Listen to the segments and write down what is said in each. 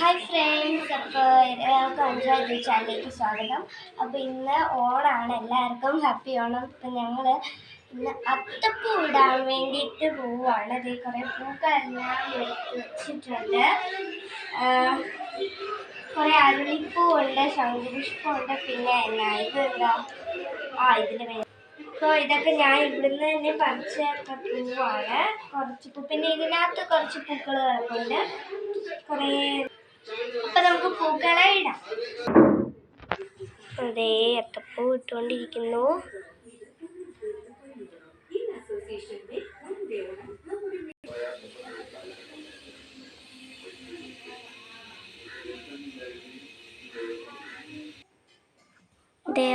Hi friends അപ്പോൾ എല്ലാവർക്കും അഞ്ചാം ചാനലിലേക്ക് സ്വാഗതം. അപ്പോൾ ഇന്ന് ഓണാണ് എല്ലാവർക്കും ഹാപ്പി ഓണം. അപ്പം ഞങ്ങൾ ഇന്ന് അത്തപ്പൂ ഇടാൻ വേണ്ടിയിട്ട് പോവുകയാണ് അതേ കുറേ പൂക്കളെല്ലാം വെച്ചിട്ടുണ്ട്. കുറേ അരുളിപ്പൂവുണ്ട് ശംഖുപുഷ്പമുണ്ട് പിന്നെ എന്നാ ഇത്. എന്താ ആ ഇതിന് വേണ്ടി അപ്പോൾ ഇതൊക്കെ ഞാൻ ഇവിടുന്ന് തന്നെ പറിച്ച പൂവാണ്. കുറച്ച് പൂ പിന്നെ ഇതിനകത്ത് കുറച്ച് പൂക്കൾ കിടപ്പുണ്ട്. കുറേ അപ്പം നമുക്ക് പൂക്കളെ ഇടാം. അതേ അത്തപ്പൂ ഇട്ടുകൊണ്ടിരിക്കുന്നു.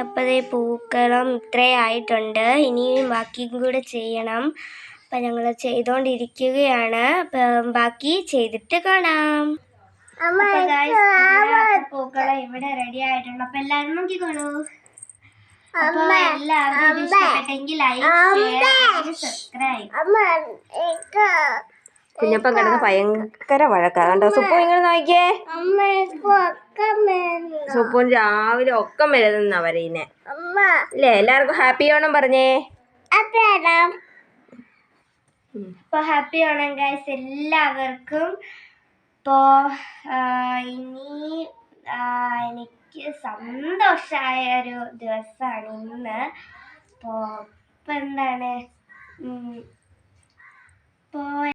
അപ്പതേ പൂക്കളം ഇത്രയായിട്ടുണ്ട് ഇനി ഇനിയും ബാക്കിയും കൂടെ ചെയ്യണം. അപ്പം ഞങ്ങൾ ചെയ്തുകൊണ്ടിരിക്കുകയാണ് അപ്പം ബാക്കി ചെയ്തിട്ട് കാണാം. പൂക്കളം ഇവിടെ റെഡി ആയിട്ടുണ്ട്. അപ്പൊ എല്ലാവരും നോക്കിക്കോളൂ അപ്പൊ എല്ലാവരും ഇഷ്ടപ്പെട്ടെങ്കിൽ ലൈക്ക് സബ്സ്ക്രൈബ് കുഞ്ഞപ്പം കിടന്ന് ഭയങ്കര വഴക്കാ. കണ്ടോ സുപ്പു ഇങ്ങനെ നോക്കിയേ? സുപ്പുൻ രാവിലെ ഒക്കെ വരുന്ന പറയുന്നേ. അല്ലേ എല്ലാവർക്കും ഹാപ്പി ഓണം പറഞ്ഞേ. അപ്പൊ ഹാപ്പി ഓണം ഗൈസ് എല്ലാവർക്കും ഇപ്പോൾ ഇനി എനിക്ക് സന്തോഷമായ ഒരു ദിവസമാണ് ഇന്ന്. അപ്പോൾ ഇപ്പം എന്താണ് ഇപ്പോൾ